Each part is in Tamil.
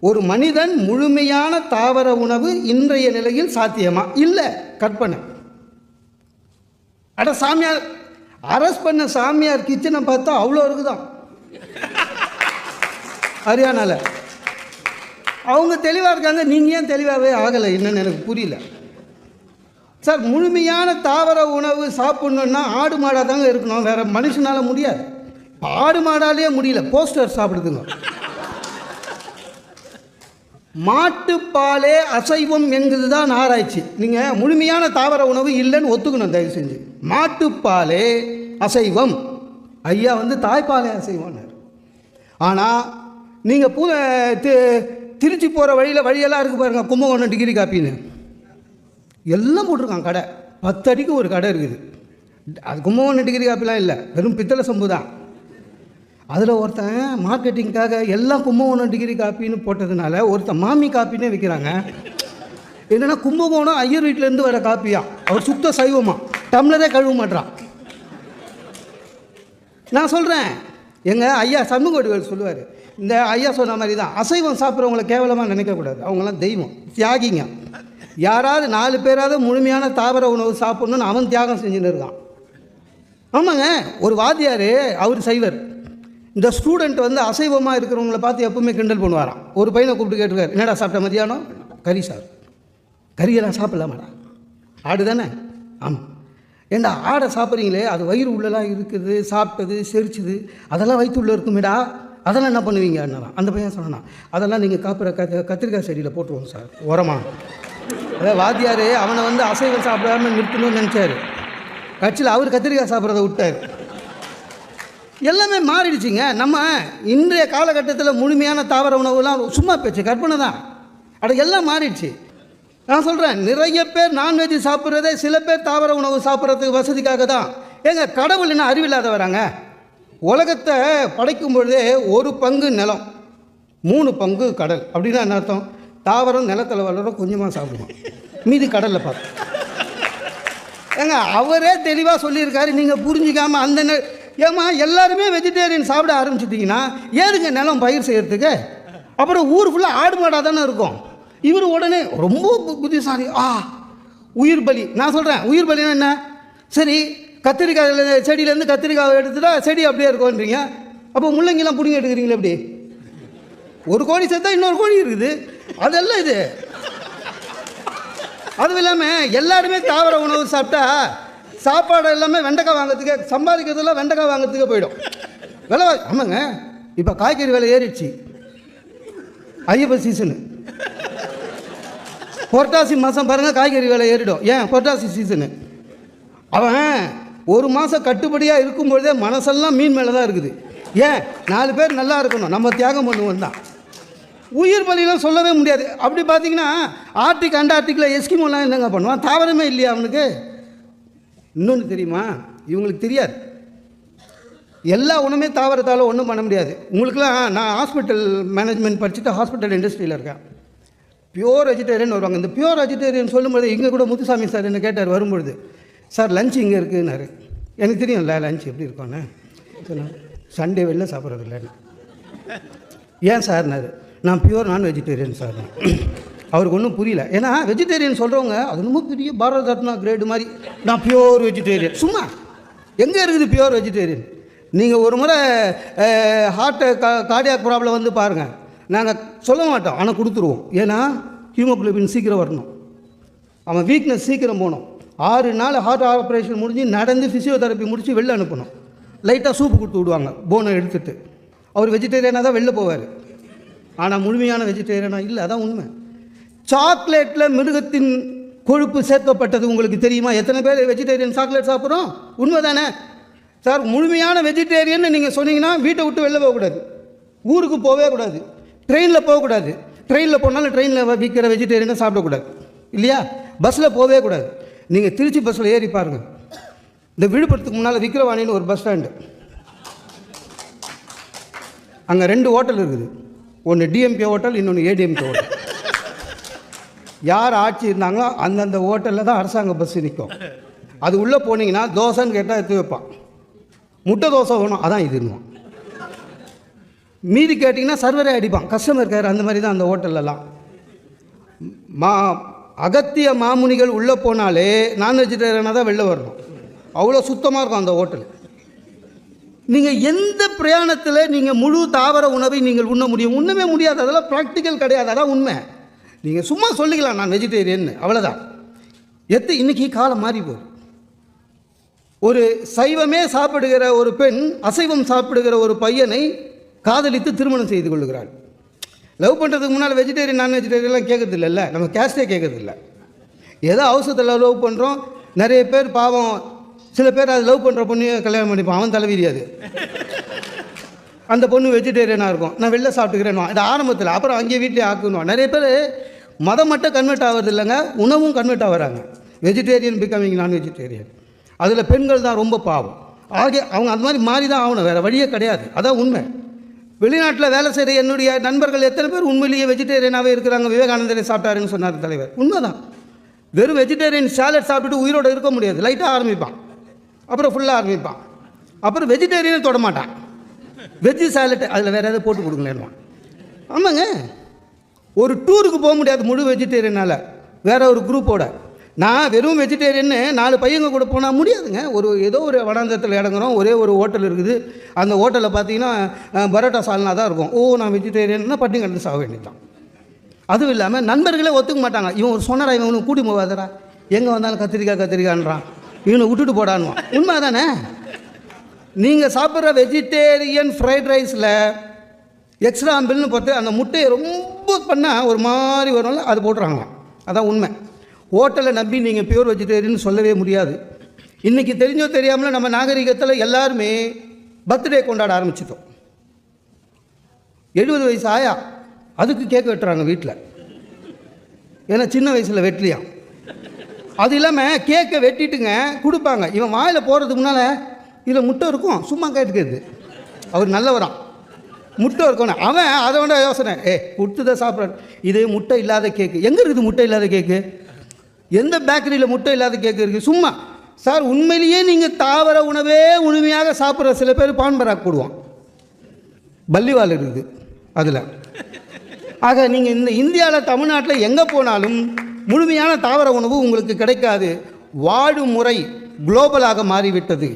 ஒரு மனிதன் முழுமையான தாவர உணவு இன்றைய நிலையில் சாத்தியமா? இல்லை கற்பனை. அட சாமியார் அரெஸ்ட் பண்ண சாமியார் கிச்சனை பார்த்தா அவ்வளோ இருக்குதான். ஹரியானால. அவங்க தெளிவாக இருக்காங்க நீங்கள் ஏன் தெளிவாகவே ஆகலை? என்னன்னு எனக்கு புரியல. சார் முழுமையான தாவர உணவு சாப்பிட்ணுன்னா ஆடு மாடாக தாங்க இருக்கணும். வேற மனுஷனால் முடியாது. ஆடு மாடாலேயே முடியல. போஸ்டர் சாப்பிடுதுங்க. மாட்டுப்பாலே அசைவம் என்கிறது தான் ஆராய்ச்சி. நீங்கள் முழுமையான தாவர உணவு இல்லைன்னு ஒத்துக்கணும் தயவு செஞ்சு. மாட்டுப்பாலே அசைவம். ஐயா வந்து தாய்ப்பாலே அசைவம்னார். ஆனால் நீங்கள் பூ தி- திருச்சி போகிற வழியில் வழியெல்லாம் இருக்குது பாருங்க கும்பகோணம் டிகிரி காப்பின்னு. எல்லாம் போட்டிருக்கான் கடை. பத்து அடிக்கு ஒரு கடை இருக்குது. அது கும்பகோணம் டிகிரி காப்பிலாம் இல்லை. வெறும் பித்தளை சம்பு தான் அதில் ஒருத்தன் மார்க்கெட்டிங்காக எல்லாம் கும்பகோணம் டிகிரி காப்பின்னு போட்டதுனால ஒருத்தன் மாமி காப்பின்னே விற்கிறாங்க என்னன்னா கும்பகோணம் ஐயர் வீட்டிலேருந்து வர காப்பியா அவர் சுத்த சைவமா? டம்ளரே கழுவ மாட்டான் நான் சொல்கிறேன் எங்கள் ஐயா சண்முகோடிகள் சொல்லுவார் இந்த ஐயா சொன்ன மாதிரி தான் அசைவம் சாப்பிட்றவங்கள கேவலமாக நினைக்கக்கூடாது அவங்களாம் தெய்வம் தியாகிங்க. யாராவது நாலு பேராவது முழுமையான தாவர உணவு சாப்பிட்ணுன்னு அவன் தியாகம் செஞ்சுன்னு இருக்கான். ஆமாங்க ஒரு வாத்தியார் அவர் சைவர். இந்த ஸ்டூடெண்ட் வந்து அசைவமாக இருக்கிறவங்கள பார்த்து எப்பவுமே கிண்டல் பண்ணுவாராம். ஒரு பையனை கூப்பிட்டு கேட்டுருக்காரு என்னடா சாப்பிட்ட மதியானம் கறி சார். கறியெல்லாம் சாப்பிடலாமாடா? ஆடு தானே? ஆமாம் ஏண்டா ஆடை சாப்பிட்றீங்களே? அது வயிறு உள்ளலாம் இருக்குது சாப்பிட்டது செரிச்சுது. அதெல்லாம் வயிற்றுள்ள இருக்குமேடா. அதெல்லாம் என்ன பண்ணுவீங்க? அண்ணா அந்த பையன் சொன்னான் அதெல்லாம் நீங்கள் காப்பிற கத்த கத்திரிக்காய் செடியில் போட்டுருவோம் சார் உரமா. அதாவது வாத்தியார் அவனை வந்து அசைவம் சாப்பிடாம நிறுத்தணும்னு நினச்சார். கட்சியில் அவர் கத்திரிக்காய் சாப்பிட்றத விட்டார். எல்லாமே மாறிடுச்சிங்க. நம்ம இன்றைய காலகட்டத்தில் முழுமையான தாவர உணவுலாம் சும்மா பேச்சு கற்பனை தான். அட எல்லாம் மாறிடுச்சு. நான் சொல்கிறேன் நிறைய பேர் நான்வெஜ் சாப்பிட்றதே சில பேர் தாவர உணவு சாப்பிட்றதுக்கு வசதிக்காக தான். ஏங்க கடவுள் என்ன அறிவில்லாத வராங்க உலகத்தை படைக்கும் பொழுதே ஒரு பங்கு நிலம் மூணு பங்கு கடல். அப்படின்னா என்ன அர்த்தம்? தாவரம் நிலத்தில் வளரும் கொஞ்சமாக சாப்பிடுவோம். மீதி கடலில் பார்த்து ஏங்க அவரே தெளிவாக சொல்லியிருக்காரு நீங்கள் புரிஞ்சிக்காமல் அந்த ஏமா ஏம்மா எல்லாருமே வெஜிடேரியன் சாப்பிட ஆரம்பிச்சிட்டிங்கன்னா ஏதுங்க நிலம் பயிர் செய்கிறதுக்கு அப்புறம் ஊர் ஃபுல்லாக ஆடு மாடாக தானே இருக்கும். இவர் உடனே ரொம்ப புத்திசாலி. ஆ உயிர் பலி. நான் சொல்கிறேன் உயிர் பலினா என்ன? சரி கத்திரிக்காயில் செடியிலேருந்து கத்திரிக்காய் எடுத்துட்டா செடி அப்படியே இருக்கும்ன்றீங்க. அப்போ முள்ளங்கிலாம் பிடிங்க எடுக்கிறீங்களே எப்படி? ஒரு கோழி சேர்த்தா இன்னொரு கோழி இருக்குது. அதெல்லாம் இது. அதுவும் இல்லாமல் எல்லாருமே தாவர உணவு சாப்பிட்டா சாப்பாடு எல்லாமே வெண்டைக்காய் வாங்குறதுக்கே சம்பாதிக்கிறதுல வெண்டைக்காய் வாங்குறதுக்கே போயிடும். விலை ஆமாங்க. இப்போ காய்கறி விலை ஏறிடுச்சு. ஐயப்ப சீசனு புரட்டாசி மாதம் பாருங்கள் காய்கறி விலை ஏறிடும். ஏன்? புரட்டாசி சீசனு அவன் ஒரு மாதம் கட்டுப்படியாக இருக்கும்பொழுதே மனசெல்லாம் மீன் மேலே தான் இருக்குது. ஏன்? நாலு பேர் நல்லா இருக்கணும். நம்ம தியாகம் பண்ணுவோம் தான். உயிர் பலிலாம் சொல்லவே முடியாது. அப்படி பார்த்தீங்கன்னா ஆர்டிக் அண்டார்டிக்கில் எஸ்கிமோலாம் என்னங்க பண்ணுவான்? தாவரமே இல்லையா அவனுக்கு? இன்னொன்று தெரியுமா? இவங்களுக்கு தெரியாது. எல்லா உணவுமே தாவரத்தால் ஒன்றும் பண்ண முடியாது. உங்களுக்குலாம் நான் ஹாஸ்பிட்டல் மேனேஜ்மெண்ட் படிச்சுட்டு ஹாஸ்பிட்டல் இண்டஸ்ட்ரியில் இருக்கேன். பியூர் வெஜிடேரியன் வருவாங்க. இந்த பியூர் வெஜிடேரியன் சொல்லும்போது இங்கே கூட முத்துசாமி சார் என்ன கேட்டார் வரும்பொழுது சார் லஞ்ச் இங்கே இருக்குன்னாரு. எனக்கு தெரியும்ல லஞ்ச் எப்படி இருக்கும்னு. சொன்னேன் சண்டே வெளில சாப்பிட்றது இல்லைன்னு ஏன் சார்னாரு? நான் பியூர் நான் வெஜிடேரியன் சார். அவருக்கு ஒன்றும் புரியல. ஏன்னா வெஜிடேரியன் சொல்கிறவங்க அது ரொம்ப பெரிய பாரத ரத்னா கிரேடு மாதிரி. நான் பியூர் வெஜிடேரியன் சும்மா. எங்கே இருக்குது பியூர் வெஜிடேரியன் நீங்கள் ஒரு முறை ஹார்ட்டு கா கார்டியாக் ப்ராப்ளம் வந்து பாருங்கள் நாங்கள் சொல்ல மாட்டோம். ஆனால் கொடுத்துருவோம். ஏன்னா ஹீமோக்ளோபின் சீக்கிரம் வரணும். அவன் வீக்னஸ் சீக்கிரம் போகணும். ஆறு நாள் ஹார்ட் ஆப்ரேஷன் முடிஞ்சு நடந்து ஃபிசியோதெரப்பி முடித்து வெளில அனுப்பணும். லைட்டாக சூப்பு கொடுத்து விடுவாங்க. போனை எடுத்துட்டு. அவர் வெஜிடேரியனாக தான் வெளில போவார். ஆனால் முழுமையான வெஜிடேரியனாக இல்லை. அதான் உண்மை. சாக்லேட்டில் மிருகத்தின் கொழுப்பு சேர்க்கப்பட்டது உங்களுக்கு தெரியுமா? எத்தனை பேர் வெஜிடேரியன் சாக்லேட் சாப்பிட்றோம்? உண்மை தானே சார் முழுமையான வெஜிடேரியன் நீங்கள் சொன்னீங்கன்னா வீட்டை விட்டு வெளில போகக்கூடாது ஊருக்கு போகவே கூடாது. ட்ரெயினில் போகக்கூடாது ட்ரெயினில் போனாலும் ட்ரெயினில் விற்கிற வெஜிடேரியனை சாப்பிடக்கூடாது இல்லையா? பஸ்ஸில் போகவே கூடாது. நீங்கள் திருச்சி பஸ்ஸில் ஏறி பாருங்கள் இந்த விழுப்புரத்துக்கு முன்னால் விக்கிரவாணின்னு ஒரு பஸ் ஸ்டாண்டு அங்கே ரெண்டு ஹோட்டல் இருக்குது. ஒன்று டிஎம்கே ஹோட்டல் இன்னொன்று ஏடிஎம்கே ஹோட்டல் யார் ஆட்சி இருந்தாங்களோ அந்தந்த ஹோட்டலில் தான் அரசாங்க பஸ் நிற்கும் அது உள்ளே போனீங்கன்னா தோசைன்னு கேட்டால் எடுத்து வைப்பான். முட்டை தோசை வேணும் அதான் இதுன்னுவான். மீதி கேட்டிங்கன்னா சர்வரே அடிப்பான். கஸ்டமர் கேர் அந்த மாதிரி தான் அந்த ஹோட்டல்லலாம் மா அகத்திய மாமுனிகள் உள்ளே போனாலே நான் வெஜிடேரியனாக தான் வெளில வரணும். அவ்வளோ சுத்தமாக இருக்கும் அந்த ஹோட்டல் நீங்கள் எந்த பிரயாணத்தில் நீங்கள் முழு தாவர உணவை நீங்கள் உண்ண முடியும்? உண்ணவே முடியாது. அதெல்லாம் ப்ராக்டிக்கல் கிடையாது. அதான் உண்மை. நீங்கள் சும்மா சொல்லிக்கலாம் நான் வெஜிடேரியன் அவ்வளோதான் எத்து இன்னைக்கு காலம் மாறி போகுது. ஒரு சைவமே சாப்பிடுகிற ஒரு பெண் அசைவம் சாப்பிடுகிற ஒரு பையனை காதலித்து திருமணம் செய்து கொள்கிறாள். லவ் பண்ணுறதுக்கு முன்னால் வெஜிடேரியன் நான் வெஜிடேரியன்லாம் கேட்கறதில்ல நம்ம கேஸ்டே கேட்கறதில்ல ஏதோ அவசரத்தில் லவ் பண்ணுறோம் நிறைய பேர் பாவம். சில பேர் அது லவ் பண்ணுற பொண்ணு கல்யாணம் பண்ணிப்பான். அவன் தலைவிரியாது அந்த பொண்ணு வெஜிடேரியனாக இருக்கும். நான் வெளில சாப்பிட்டுக்கிறேன் இது ஆரம்பத்தில் அப்புறம் அங்கேயே வீட்டிலே ஆக்கணும் நிறைய பேர் மதம் மட்டும் கன்வெர்ட் ஆகிறது இல்லைங்க உணவும் கன்வெர்ட் ஆகிறாங்க. வெஜிடேரியன் பிகமிங் நான் வெஜிடேரியன் அதில் பெண்கள் தான் ரொம்ப பாவம். ஆகிய அவங்க அந்த மாதிரி மாறி தான் ஆகணும். வேறு வழியே கிடையாது. அதான் உண்மை. வெளிநாட்டில் வேலை செய்கிற என்னுடைய நண்பர்கள் எத்தனை பேர் உண்மையிலேயே வெஜிடேரியனாகவே இருக்கிறாங்க? விவேகானந்தரை சாப்பிட்டாருன்னு சொன்னார் தலைவர். உண்மைதான். வெறும் வெஜிடேரியன் சாலட் சாப்பிட்டுட்டு உயிரோடு இருக்க முடியாது. லைட்டாக ஆரம்பிப்பான். அப்புறம் ஃபுல்லாக ஆரம்பிப்பான். அப்புறம் வெஜிடேரியனே தொட மாட்டான். வெஜ்ஜு சாலட் அதில் வேறு எதாவது போட்டு கொடுங்களேன்வான் ஆமாங்க. ஒரு டூருக்கு போக முடியாது முழு வெஜிடேரியனால் வேற ஒரு குரூப்போட நான் வெறும் வெஜிடேரியன்னு நாலு பையங்க கூட போனால் முடியாதுங்க. ஒரு ஏதோ ஒரு வனாந்தரத்தில் இறங்குறோம் ஒரே ஒரு ஹோட்டல் இருக்குது. அந்த ஹோட்டலில் பார்த்தீங்கன்னா பரோட்டா சால்னா தான் இருக்கும். ஓ நான் வெஜிடேரியன்னா பட்டி கண்டு சாக வேண்டியதுதான். அதுவும் இல்லாமல் நண்பர்களே ஒத்துக்க மாட்டாங்க. இவன் ஒரு சொன்னரா இவன் இவனுக்கு கூட்டி போகாதரா எங்கே வந்தாலும் கத்திரிக்காய் கத்திரிக்காய்ன்றான் இவனை விட்டுட்டு போடானுவான் உண்மை தானே நீங்கள் சாப்பிட்ற வெஜிடேரியன் ஃப்ரைட் ரைஸில் எக்ஸ்ட்ராம்பிள்னு பார்த்து அந்த முட்டையை ரொம்ப பண்ணால் ஒரு மாதிரி வரும்ல அது போட்டுறாங்களாம். அதான் உண்மை. ஹோட்டலை நம்பி நீங்கள் பியூர் வெஜிடேரியன் சொல்லவே முடியாது. இன்றைக்கி தெரிஞ்சோ தெரியாமல் நம்ம நாகரிகத்தில் எல்லாருமே பர்த்டே கொண்டாட ஆரம்பிச்சிட்டோம். எழுபது வயசு ஆயா? அதுக்கு கேக் வெட்டுறாங்க வீட்டில் ஏன்னா சின்ன வயசில் வெட்டலையாம். அது இல்லாமல் கேக்கை வெட்டிட்டுங்க கொடுப்பாங்க. இவன் வாயில் போகிறதுக்கு முன்னால் இதில் முட்டை இருக்கும் சும்மா கேட்டுக்கிறது அவர் நல்லவரான் முட்டை இருக்கணும். அவன் அதை விட யோசனை. ஏ கொடுத்துதான் சாப்பிட்றான் இது முட்டை இல்லாத கேக்கு எங்கே இருக்குது முட்டை இல்லாத கேக்கு எந்த பேக்கரியில் முட்டை இல்லாத கேக்கு இருக்குது சும்மா. சார் உண்மையிலேயே நீங்கள் தாவர உணவே உண்மையாக சாப்பிட்ற சில பேர் பான்பராக போடுவோம் போடுவான். இருக்குது அதில். ஆக நீங்கள் இந்த இந்தியாவில் தமிழ்நாட்டில் எங்கே போனாலும் முழுமையான தாவர உணவு உங்களுக்கு கிடைக்காது. வாழும் முறை குளோபலாக மாறிவிட்டது.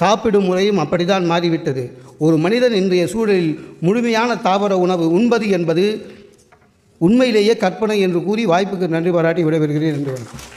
சாப்பிடும் முறையும் அப்படிதான் மாறிவிட்டது. ஒரு மனிதன் இன்றைய சூழலில் முழுமையான தாவர உணவு உண்பது என்பது உண்மையிலேயே கற்பனை என்று கூறி வாய்ப்புக்கு நன்றி பாராட்டி விடைபெறுகிறேன். என்று வணக்கம்.